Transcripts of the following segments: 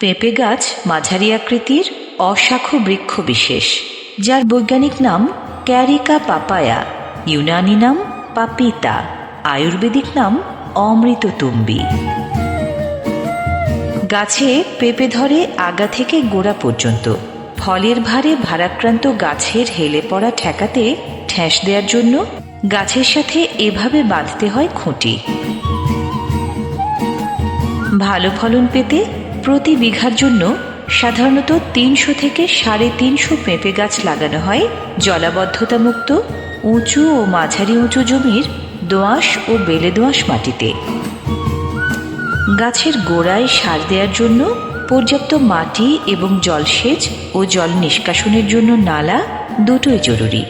পেঁপে গাছ মাঝারি আকৃতির অশাখ বৃক্ষ বিশেষ, যার বৈজ্ঞানিক নাম ক্যারিকা পাপায়া, ইউনানি নাম পাপিতা, আয়ুর্বেদিক নাম অমৃততুম্বী। গাছে পেঁপে ধরে আগা থেকে গোড়া পর্যন্ত, ফলের ভারে ভারাক্রান্ত গাছের হেলে পড়া ঠেকাতে ঠেস দেওয়ার জন্য গাছের সাথে এভাবে বাঁধতে হয় খুঁটি। ভালো ফলন পেতে প্রতি বিঘার জন্য সাধারণত তিনশো থেকে সাড়ে তিনশো পেঁপে গাছ লাগানো হয়। জলাবদ্ধতা মুক্ত উঁচু ও মাঝারি উঁচু জমির দোআঁশ ও বেলে দোআঁশ মাটিতে। গাছের গোড়ায় সার দেওয়ার জন্য পর্যাপ্ত মাটি এবং জলসেচ ও জল নিষ্কাশনের জন্য নালা দুটোই জরুরি।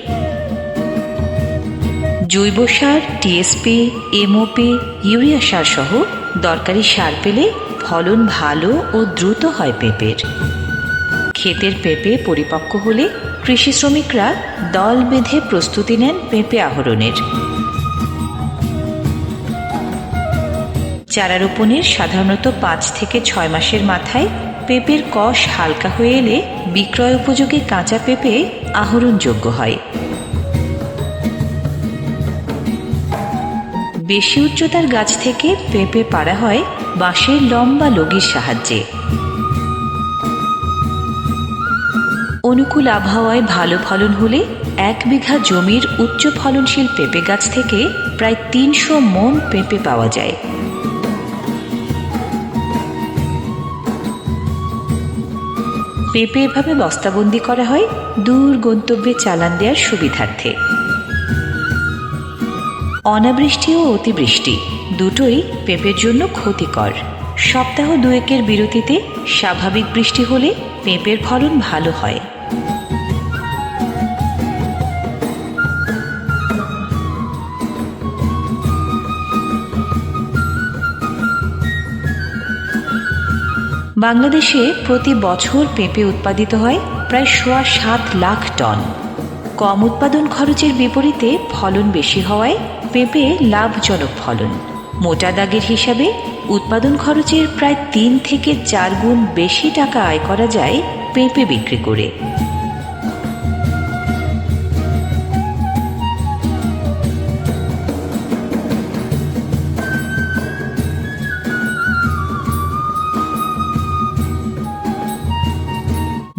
জৈব সার, টিএসপি, এমওপি, ইউরিয়া সার সহ দরকারি সার পেলে ফলন ভালো ও দ্রুত হয় পেঁপের। ক্ষেতের পেঁপে পরিপক্ক হলে কৃষি শ্রমিকরা দল বেঁধে প্রস্তুতি নেন পেঁপে আহরণের। চারা রোপণের সাধারণত পাঁচ থেকে ছয় মাসের মাথায় পেঁপের কষ হালকা হয়ে এলে বিক্রয় উপযোগী কাঁচা পেঁপে আহরণযোগ্য হয়। বেশি উচ্চতার গাছ থেকে পেঁপে পাড়া হয় বাঁশের লম্বা লগির সাহায্যে। অনুকূল আবহাওয়ায় ভালো ফলন হলে এক বিঘা জমির উচ্চ ফলনশীল পেঁপে গাছ থেকে প্রায় তিনশো মন পেঁপে পাওয়া যায়। পেঁপে এভাবে বস্তাবন্দি করা হয় দূর গন্তব্যে চালান দেওয়ার সুবিধার্থে। অনাবৃষ্টি ও অতিবৃষ্টি দুটোই পেঁপের জন্য ক্ষতিকর। সপ্তাহ দুয়েকের বিরতিতে স্বাভাবিক বৃষ্টি হলে পেঁপের ফলন ভালো হয়। বাংলাদেশে প্রতি বছর পেঁপে উৎপাদিত হয় প্রায় সোয়া সাত লাখ টন। কম উৎপাদন খরচের বিপরীতে ফলন বেশি হওয়ায় পেঁপে লাভজনক ফলন। মোটা দাগের হিসাবে উৎপাদন খরচের প্রায় তিন থেকে চার গুণ বেশি টাকা আয় করা যায় পেঁপে বিক্রি করে।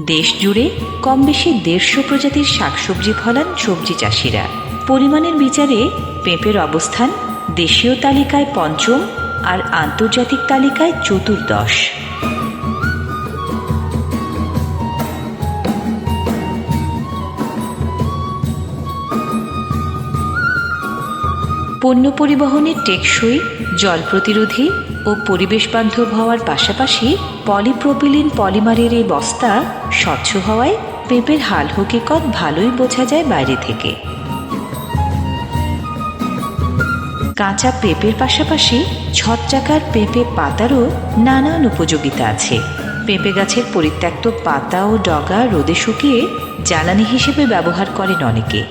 দেশ জুড়ে কম বেশি দেড়শো প্রজাতির শাকসবজি ফলান সবজি চাষিরা। পরিমাণের বিচারে পেঁপের অবস্থান, দেশীয় তালিকায় পঞ্চম আর আন্তর্জাতিক তালিকায় চতুর্দশ। পণ্য পরিবহনের টেকসই, জল প্রতিরোধী ও পরিবেশ বান্ধব হওয়ার পাশাপাশি পলিপ্রোপিলিন পলিমারের এই বস্তা স্বচ্ছ হওয়ায় পেঁপের হাল হকিকত ভালোই বোঝা যায় বাইরে থেকে। কাঁচা পেঁপের পাশাপাশি ছত্রাকার পেঁপে পাতারও নানান উপযোগিতা আছে। পেঁপে গাছের পরিত্যক্ত পাতা ও ডগা রোদে শুকিয়ে জ্বালানি হিসেবে ব্যবহার করেন অনেকে।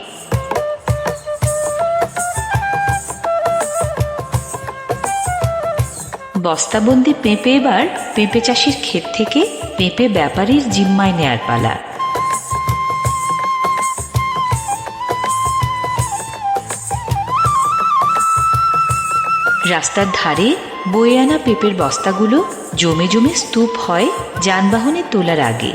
বস্তাবন্দি পেঁপে এবার পেঁপে চাষির ক্ষেত থেকে পেঁপে ব্যাপারীর জিম্মায় নেয়ার পালা। রাস্তার ধারে বয়ে আনা পেঁপের বস্তাগুলো জমে জমে স্তূপ হয় যানবাহনে তোলার আগে।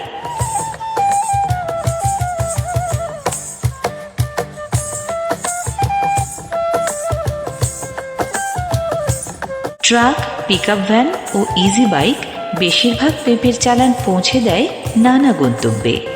ট্রাক, পিকআপ ভ্যান ও ইজি বাইক বেশিরভাগ পেঁপের চালান পৌঁছে দেয় নানা গন্তব্যে।